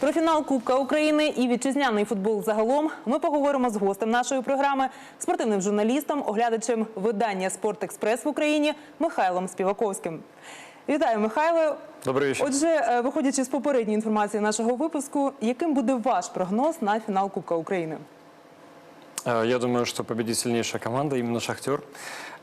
Про фінал Кубка України і вітчизняний футбол загалом ми поговоримо з гостем нашої програми, спортивним журналістом, оглядачем видання Спорт Експрес в Україні Михайлом Співаковським. Вітаю, Михайло. Добрий вечір. Отже, е, виходячи з попередньої інформації нашого випуску, яким буде ваш прогноз на фінал Кубка України? Э, Я думаю, что победит сильнейшая команда, именно «Шахтер».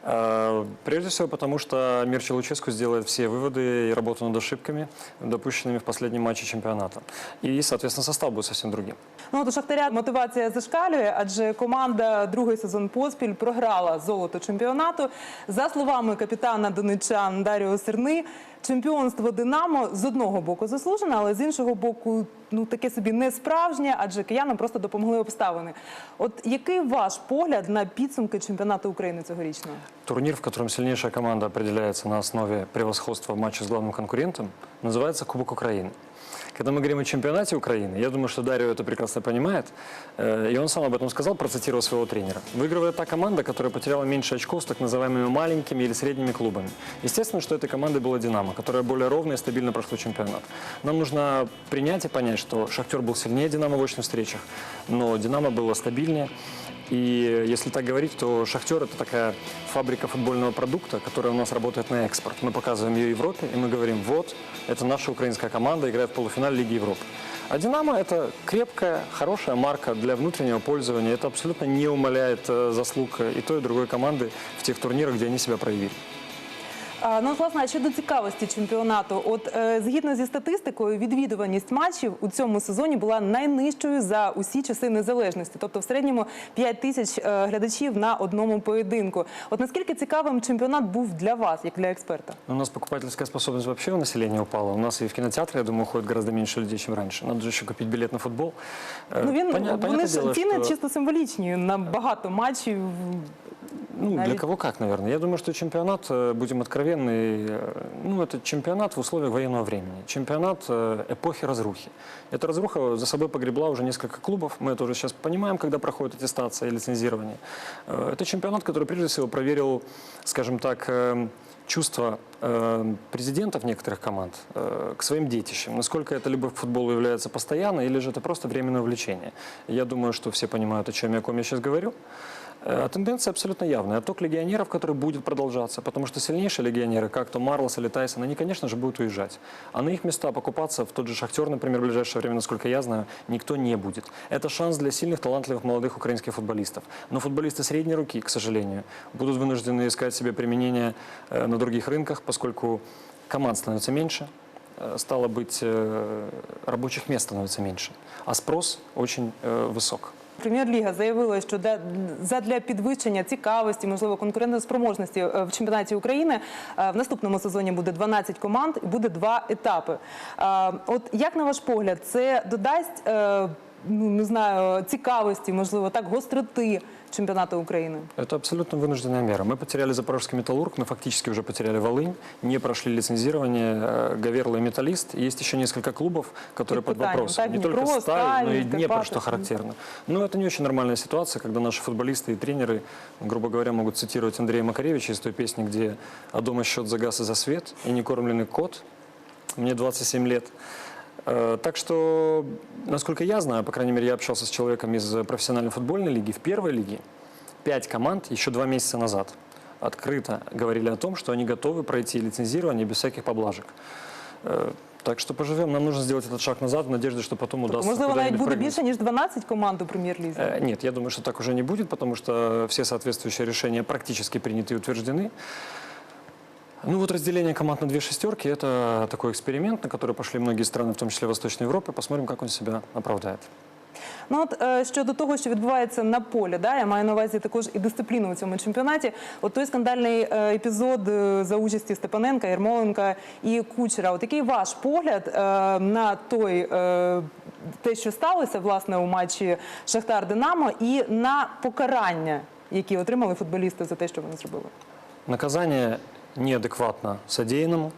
Э, Прежде всего потому, что Мирча Луческу сделает все выводы и работу над ошибками, допущенными в последнем матче чемпионата. И, соответственно, состав будет совсем другим. Ну от у Шахтаря мотивація зашкалює, адже команда другий сезон поспіль програла золото чемпіонату. За словами капітана донечан Даріо Серни, чемпіонство Динамо з одного боку заслужене, але з іншого боку, ну таке собі не справжнє, адже киянам просто допомогли обставини. От який ваш погляд на підсумки чемпіонату України цьогорічного? Турнир, в котором сильнейшая команда определяется на основе превосходства в матче с главным конкурентом, называется Кубок Украины. Когда мы говорим о чемпионате Украины, я думаю, что Дарио это прекрасно понимает, э, и он сам об этом сказал, процитировав своего тренера. Выигрывает та команда, которая потеряла меньше очков с так называемыми маленькими или средними клубами. Естественно, что этой командой была «Динамо», которая более ровно и стабильно прошла чемпионат. Нам нужно принять и понять, что «Шахтер» был сильнее «Динамо» в очных встречах, но «Динамо» было стабильнее. И если так говорить, то «Шахтер» — это такая фабрика футбольного продукта, которая у нас работает на экспорт. Мы показываем ее Европе, и мы говорим, вот, это наша украинская команда, играет в полуфинале Лиги Европы. А «Динамо» — это крепкая, хорошая марка для внутреннего пользования. Это абсолютно не умаляет э, заслуг и той, и другой команды в тех турнирах, где они себя проявили. Ну, власне, а щодо цікавості чемпіонату, от е, згідно зі статистикою, відвідуваність матчів у цьому сезоні була найнижчою за усі часи незалежності, тобто в середньому 5 тисяч е, глядачів на одному поєдинку. От наскільки цікавим чемпіонат був для вас, як для експерта? У нас покупательская способность вообще у населения упала. У нас и в кинотеатры, я думаю, ходит гораздо меньше людей, чем раньше. Надо же еще купить билет на футбол. Э, Ну він поня- вони понятное ж дело, ціни что- чисто символічні на багато матчів. Ну, для Навіть- кого как, наверное. Я думаю, что чемпионат, э, будем откровенны, э, ну, это чемпионат в условиях военного времени. Чемпионат э, эпохи разрухи. Эта разруха за собой погребла уже несколько клубов. Мы это уже сейчас понимаем, когда проходит аттестация и лицензирование. Э, Это чемпионат, который прежде всего проверил, скажем так, э, чувства э, президентов некоторых команд э, к своим детищам. Насколько эта любовь к футболу является постоянной или же это просто временное увлечение. Я думаю, что все понимают, о чем я, о ком я сейчас говорю. Э, тенденция абсолютно явная. Отток легионеров, который будет продолжаться, потому что сильнейшие легионеры, как то Марлос или Тайсон, они, конечно же, будут уезжать. А на их места покупаться в тот же «Шахтер», например, в ближайшее время, насколько я знаю, никто не будет. Это шанс для сильных, талантливых молодых украинских футболистов. Но футболисты средней руки, к сожалению, будут вынуждены искать себе применение э, на других рынках, поскольку команд становится меньше, э, стало быть, рабочих мест становится меньше, а спрос очень высок. Прем'єр-ліга заявила, що для- задля підвищення цікавості, можливо, конкурентоспроможності е, в чемпіонаті України е, в наступному сезоні буде 12 команд і буде два етапи. Е, От як на ваш погляд, це додасть ну не знаю цікавості, можливо, так гостроти чемпіонату України? Это абсолютно вынужденная мера. Мы потеряли Запорожский металлург, мы фактически уже потеряли Волынь, не прошли лицензирование, э, Гаверла и Металлист. Есть еще несколько клубов, которые Под под питанием, вопросом. так, Не Днепро, только Сталь, но и Сталь, Днепр, Карпаты. что характерно. Но это не очень нормальная ситуация, когда наши футболисты и тренеры, грубо говоря, могут цитировать Андрея Макаревича из той песни, где «А дома счет за газ и за свет, и некормленный кот». Мне 27 лет. Э, Так что, насколько я знаю, по крайней мере, я общался с человеком из профессиональной футбольной лиги. В первой лиге пять команд еще два месяца назад открыто говорили о том, что они готовы пройти лицензирование без всяких поблажек. Э, Так что поживем. Нам нужно сделать этот шаг назад в надежде, что потом удастся Можливо, навіть куда-нибудь буде прыгнуть. більше ніж 12 команд у прем'єр-лізі. Э, Нет, я думаю, что так уже не будет, потому что все соответствующие решения практически приняты и утверждены. Ну вот разделение команд на две шестерки – это такой эксперимент, на который пошли многие страны, в том числе Восточной Европы. Посмотрим, как он себя оправдает. Ну от е, щодо того, що відбувається на полі, да, я маю на увазі також і дисципліну у цьому чемпіонаті. От той скандальний е, епізод е, за участі Степаненка, Ярмоленка і Кучера. От який ваш погляд е, на той е, те, що сталося власне у матчі Шахтар Динамо, і на покарання, які отримали футболісти за те, що вони зробили? Наказание неадекватно содеянному,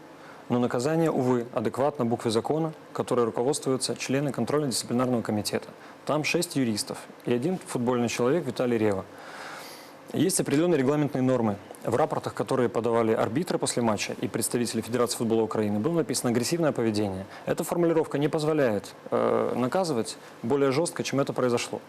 но наказание, увы, адекватно букве закона, которой руководствуются члены контрольно-дисциплинарного комитета. Там шесть юристов и один футбольный человек Виталий Рева. Есть определенные регламентные нормы, в рапортах, которые подавали арбитры после матча и представители Федерации футбола Украины, было написано агрессивное поведение. Эта формулировка не позволяет э, наказывать более жестко, чем это произошло.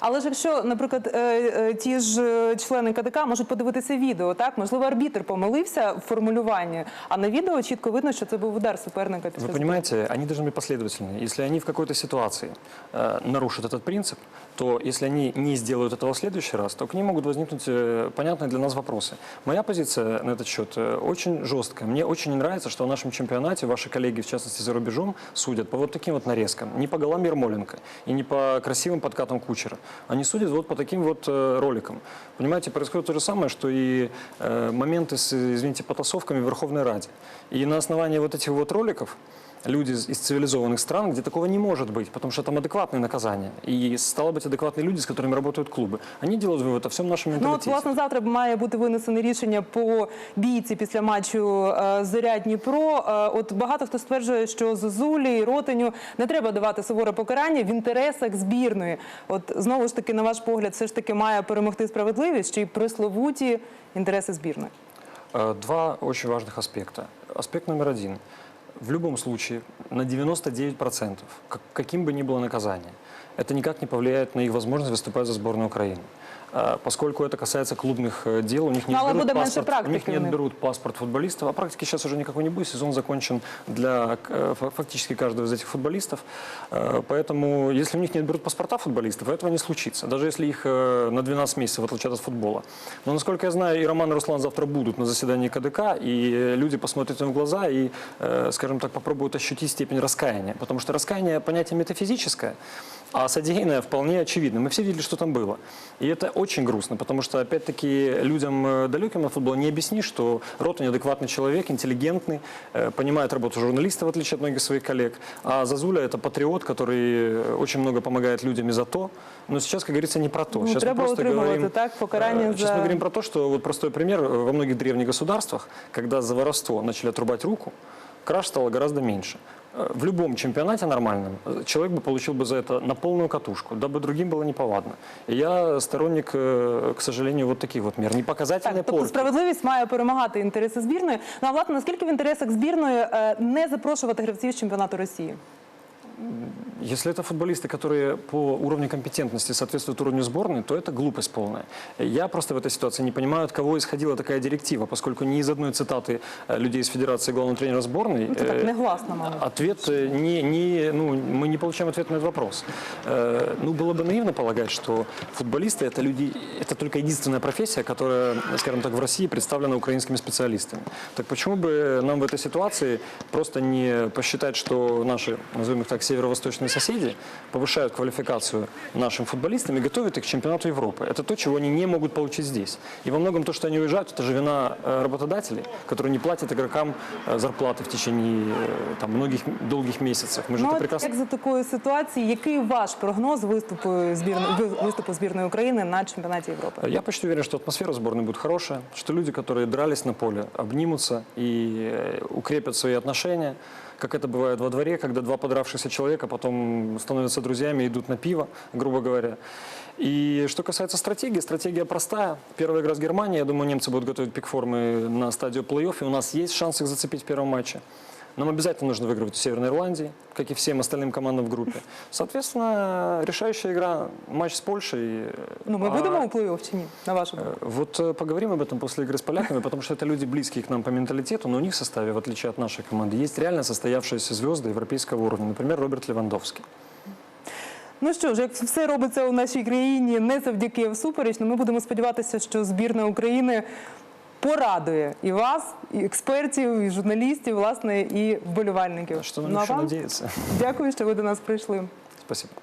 Але ж якщо, наприклад, е, е, ті ж е, члени КДК можуть подивитися відео, так можливо, арбітр помилився в формулюванні, а на відео чітко видно, що це був удар суперника після Вы понимаете, они должны быть последовательны. Если они в какой-то ситуации э, нарушат этот принцип, то если они не сделают этого в следующий раз, то к ним могут возникнуть э, понятные для нас вопросы. Моя позиция на этот счет э, очень жесткая. Мне очень не нравится, что в нашем чемпионате ваши коллеги, в частности за рубежом, судят по вот таким вот нарезкам. Не по голам Ермоленко и не по красивым подкатам Кучера. Они судят вот по таким вот э, роликам. Понимаете, происходит то же самое, что и э, моменты с, извините, потасовками в Верховной Раде. И на основании вот этих вот роликов люди из из цивилизованных стран, где такого не может быть, потому что там адекватные наказания. И стало быть, адекватные люди, с которыми работают клубы. Они делают вывод о всем нашем Ну от менталитете. власне завтра має бути винесене рішення по бійці після матчу е, Зоря Дніпро. Е, От багато хто стверджує, що Зозулі і Ротеню не треба давати суворе покарання в інтересах збірної. От знову ж таки, на ваш погляд, все ж таки має перемогти справедливість чи пресловуті інтереси збірної. Э, Два очень важных аспекта. Аспект номер один. В любом случае, на 99%, как- каким бы ни было наказание, это никак не повлияет на их возможность выступать за сборную Украины. А, Поскольку это касается клубных э, дел, у них не Ну, але отберут буде менше паспорт, у них практики не в них. отберут паспорт футболистов, а практики сейчас уже никакой не будет, сезон закончен для э, фа- фактически каждого из этих футболистов. Э, Поэтому, если у них не отберут паспорта футболистов, этого не случится, даже если их э, на 12 месяцев отлучат от футбола. Но, насколько я знаю, и Роман, и Руслан завтра будут на заседании КДК, и э, люди посмотрят им в глаза и, э, скажем так, попробуют ощутить степень раскаяния. Потому что раскаяние – понятие метафизическое, а содеянное вполне очевидно. Мы все видели, что там было. И это очень грустно, потому что, опять-таки, людям э, далеким от футбола не объяснишь, что Роту неадекватный человек, интеллигентный, э, понимает работу журналиста, в отличие от многих своих коллег. А Зазуля – это патриот, который э, очень много помогает людям и за то. Но сейчас, как говорится, не про то. Ну, Сейчас мы треба просто утримувати, говорим, так, покарання э, Сейчас за- мы говорим про то, что вот простой пример. э, Во многих древних государствах, когда за воровство начали отрубать руку, краж стало гораздо меньше. Э, В любом чемпионате нормальном э, человек бы получил бы за это на полную катушку, дабы другим было неповадно. И я сторонник, э, к сожалению, вот таких вот мер. Не показательной Так, тобто порки. справедливість має перемагати інтереси збірної. Ну а власне, наскільки в інтересах збірної е, не запрошувати гравців з чемпіонату Росії? Если это футболисты, которые по уровню компетентности соответствуют уровню сборной, то это глупость полная. Я просто в этой ситуации не понимаю, от кого исходила такая директива, поскольку ни из одной цитаты э, людей из Федерации главного тренера сборной Ну, це так э, негласно, мабуть. Ответ э, не, не, ну, мы не получаем ответ на этот вопрос. Э, Ну, было бы наивно полагать, что футболисты это люди, это только единственная профессия, которая, скажем так, в России представлена украинскими специалистами. Так почему бы нам в этой ситуации просто не посчитать, что наши, назовем их так, северо-восточные соседи повышают квалификацию нашим футболистам и готовят их к чемпионату Европы? Это то, чего они не могут получить здесь. И во многом то, что они уезжают, это же вина э, работодателей, которые не платят игрокам э, зарплаты в течение э, там, многих долгих месяцев. Мы же Ну, это от прекрасно як за такої ситуації, який ваш прогноз виступу збірної ви- виступу збірної України на чемпіонаті Європи? Я почти уверен, что атмосфера сборной будет хорошая, что люди, которые дрались на поле, обнимутся и э, укрепят свои отношения, как это бывает во дворе, когда два подравшихся человека потом становятся друзьями и идут на пиво, грубо говоря. И что касается стратегии, стратегия простая. Первая игра с Германией, я думаю, немцы будут готовить пик формы на стадию плей-офф, и у нас есть шанс их зацепить в первом матче. Нам обязательно нужно выигрывать в Северной Ирландии, как и всем остальным командам в группе. Соответственно, решающая игра, матч с Польшей. э, Ну ми а- будемо у плей-офф чи ні? На вашу думку? Э, Вот э, поговорим об этом после игры с поляками, потому что это люди близкие к нам по менталитету, но у них в составе, в отличие от нашей команды, есть реально состоявшиеся звезды европейского уровня. Например, Роберт Левандовский. Ну що ж, як все робиться у нашій країні не завдяки а всупереч, ну ми будемо сподіватися, що збірна України порадує і вас, і експертів, і журналістів, власне, і вболівальників. Що на Ну, а еще дякую, що ви до нас прийшли. Спасибо.